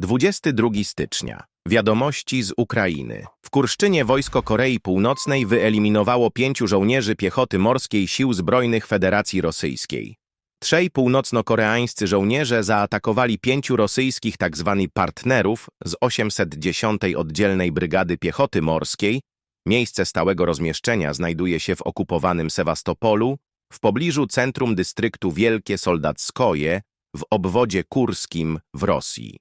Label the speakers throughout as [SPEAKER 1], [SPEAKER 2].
[SPEAKER 1] 22 stycznia. Wiadomości z Ukrainy. W Kurszczynie wojsko Korei Północnej wyeliminowało pięciu żołnierzy piechoty morskiej Sił Zbrojnych Federacji Rosyjskiej. Trzej północno-koreańscy żołnierze zaatakowali pięciu rosyjskich tzw. partnerów z 810 Oddzielnej Brygady Piechoty Morskiej. Miejsce stałego rozmieszczenia znajduje się w okupowanym Sewastopolu, w pobliżu centrum dystryktu Wielkie Soldackoje w obwodzie kurskim w Rosji.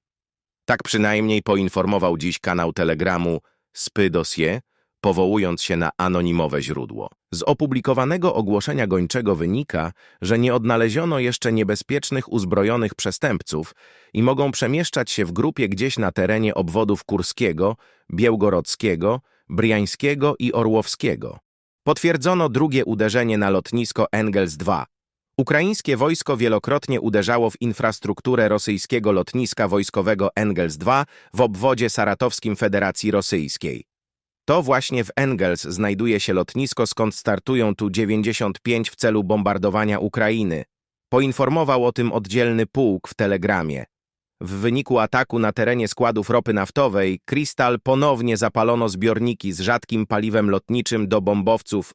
[SPEAKER 1] Tak przynajmniej poinformował dziś kanał Telegramu Spy Dossier, powołując się na anonimowe źródło. Z opublikowanego ogłoszenia gończego wynika, że nie odnaleziono jeszcze niebezpiecznych uzbrojonych przestępców i mogą przemieszczać się w grupie gdzieś na terenie obwodów Kurskiego, Białgorodzkiego, Briańskiego i Orłowskiego. Potwierdzono drugie uderzenie na lotnisko Engels II. Ukraińskie wojsko wielokrotnie uderzało w infrastrukturę rosyjskiego lotniska wojskowego Engels II w obwodzie saratowskim Federacji Rosyjskiej. To właśnie w Engels znajduje się lotnisko, skąd startują tu 95 w celu bombardowania Ukrainy. Poinformował o tym oddzielny pułk w telegramie. W wyniku ataku na terenie składów ropy naftowej, Crystal ponownie zapalono zbiorniki z rzadkim paliwem lotniczym do bombowców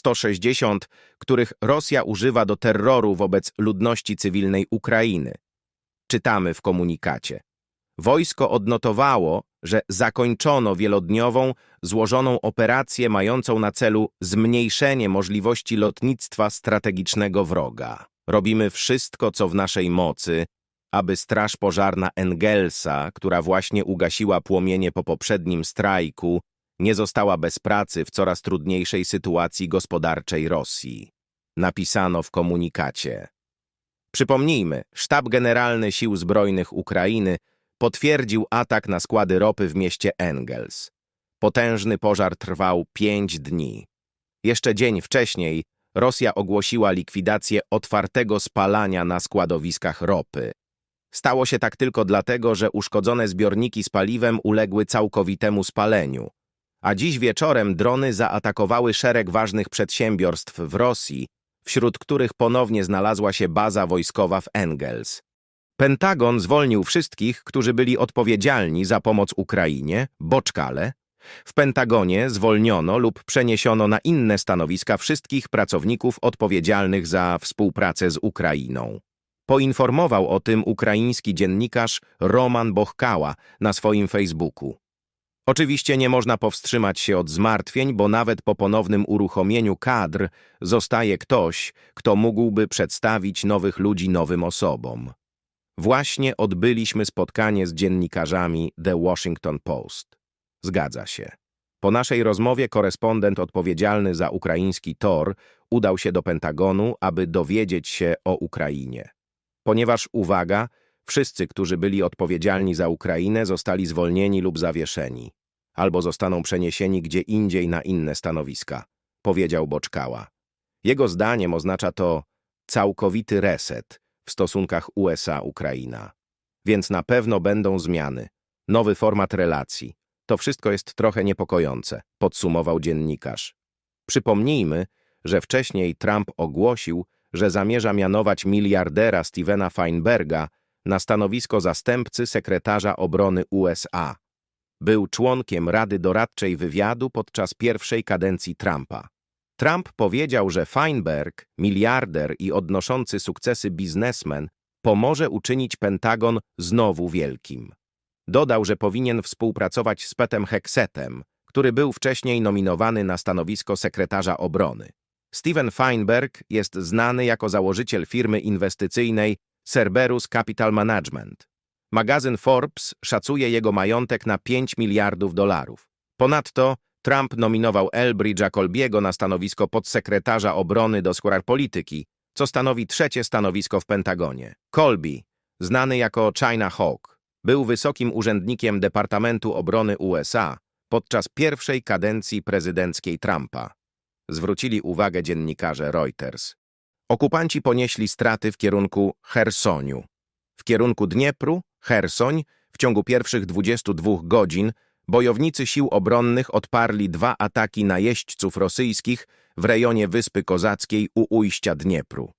[SPEAKER 1] Tu-160, których Rosja używa do terroru wobec ludności cywilnej Ukrainy. Czytamy w komunikacie. Wojsko odnotowało, że zakończono wielodniową, złożoną operację mającą na celu zmniejszenie możliwości lotnictwa strategicznego wroga. Robimy wszystko, co w naszej mocy, aby Straż Pożarna Engelsa, która właśnie ugasiła płomienie po poprzednim strajku, nie została bez pracy w coraz trudniejszej sytuacji gospodarczej Rosji. Napisano w komunikacie. Przypomnijmy, Sztab Generalny Sił Zbrojnych Ukrainy potwierdził atak na składy ropy w mieście Engels. Potężny pożar trwał pięć dni. Jeszcze dzień wcześniej Rosja ogłosiła likwidację otwartego spalania na składowiskach ropy. Stało się tak tylko dlatego, że uszkodzone zbiorniki z paliwem uległy całkowitemu spaleniu. A dziś wieczorem drony zaatakowały szereg ważnych przedsiębiorstw w Rosji, wśród których ponownie znalazła się baza wojskowa w Engels. Pentagon zwolnił wszystkich, którzy byli odpowiedzialni za pomoc Ukrainie, boczkale. W Pentagonie zwolniono lub przeniesiono na inne stanowiska wszystkich pracowników odpowiedzialnych za współpracę z Ukrainą. Poinformował o tym ukraiński dziennikarz Roman Bochkała na swoim Facebooku. Oczywiście nie można powstrzymać się od zmartwień, bo nawet po ponownym uruchomieniu kadr zostaje ktoś, kto mógłby przedstawić nowych ludzi nowym osobom. Właśnie odbyliśmy spotkanie z dziennikarzami The Washington Post. Zgadza się. Po naszej rozmowie korespondent odpowiedzialny za ukraiński TOR udał się do Pentagonu, aby dowiedzieć się o Ukrainie. Ponieważ, uwaga, wszyscy, którzy byli odpowiedzialni za Ukrainę, zostali zwolnieni lub zawieszeni, albo zostaną przeniesieni gdzie indziej na inne stanowiska, powiedział Boczkała. Jego zdaniem oznacza to całkowity reset w stosunkach USA-Ukraina. Więc na pewno będą zmiany, nowy format relacji. To wszystko jest trochę niepokojące, podsumował dziennikarz. Przypomnijmy, że wcześniej Trump ogłosił, że zamierza mianować miliardera Stevena Feinberga na stanowisko zastępcy sekretarza obrony USA. Był członkiem Rady Doradczej Wywiadu podczas pierwszej kadencji Trumpa. Trump powiedział, że Feinberg, miliarder i odnoszący sukcesy biznesmen, pomoże uczynić Pentagon znowu wielkim. Dodał, że powinien współpracować z Petem Heksetem, który był wcześniej nominowany na stanowisko sekretarza obrony. Steven Feinberg jest znany jako założyciel firmy inwestycyjnej Cerberus Capital Management. Magazyn Forbes szacuje jego majątek na 5 miliardów dolarów. Ponadto Trump nominował Elbridge'a Colbiego na stanowisko podsekretarza obrony do spraw polityki, co stanowi trzecie stanowisko w Pentagonie. Colby, znany jako China Hawk, był wysokim urzędnikiem Departamentu Obrony USA podczas pierwszej kadencji prezydenckiej Trumpa. Zwrócili uwagę dziennikarze Reuters. Okupanci ponieśli straty w kierunku Chersoniu. W kierunku Dniepru, Chersoń, w ciągu pierwszych 22 godzin bojownicy sił obronnych odparli dwa ataki najeźdźców rosyjskich w rejonie Wyspy Kozackiej u ujścia Dniepru.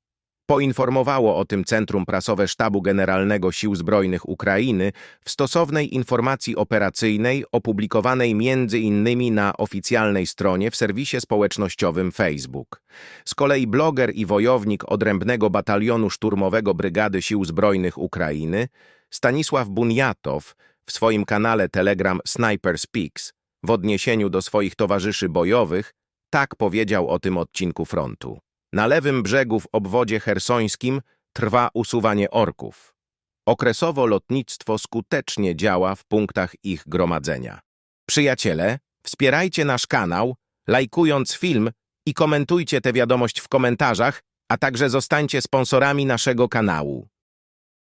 [SPEAKER 1] Poinformowało o tym Centrum Prasowe Sztabu Generalnego Sił Zbrojnych Ukrainy w stosownej informacji operacyjnej opublikowanej między innymi na oficjalnej stronie w serwisie społecznościowym Facebook. Z kolei bloger i wojownik odrębnego batalionu szturmowego Brygady Sił Zbrojnych Ukrainy Stanisław Bunjatow w swoim kanale Telegram Sniper Speaks w odniesieniu do swoich towarzyszy bojowych tak powiedział o tym odcinku frontu. Na lewym brzegu w obwodzie hersońskim trwa usuwanie orków. Okresowo lotnictwo skutecznie działa w punktach ich gromadzenia. Przyjaciele, wspierajcie nasz kanał, lajkując film i komentujcie tę wiadomość w komentarzach, a także zostańcie sponsorami naszego kanału.